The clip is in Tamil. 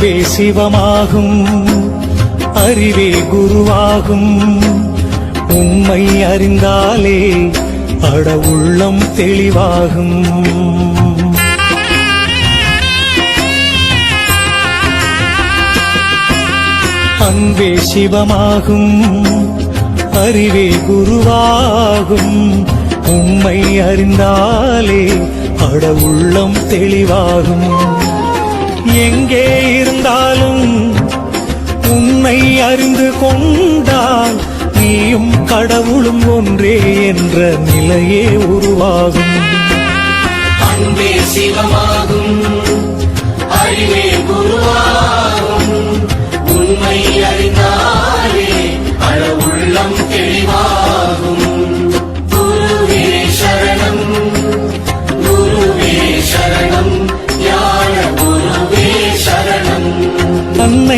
அன்பே சிவமாகும் அறிவே குருவாகும். உண்மை அறிந்தாலே அட உள்ளம் தெளிவாகும். அன்பே சிவமாகும் அறிவே குருவாகும். உண்மை அறிந்தாலே அட உள்ளம் தெளிவாகும். எங்கே கொண்டால் நீயும் கடவுளும் ஒன்றே என்ற நிலையே உருவாகும். அன்பே சிவமாகும் அறிவே குருவாகும் உண்மை அறிந்தாலே அழ உள்ளம் தெளிவாகும். குருவே சரணம் குருவே சரணம் ஞான குருவே சரணம். தன்னை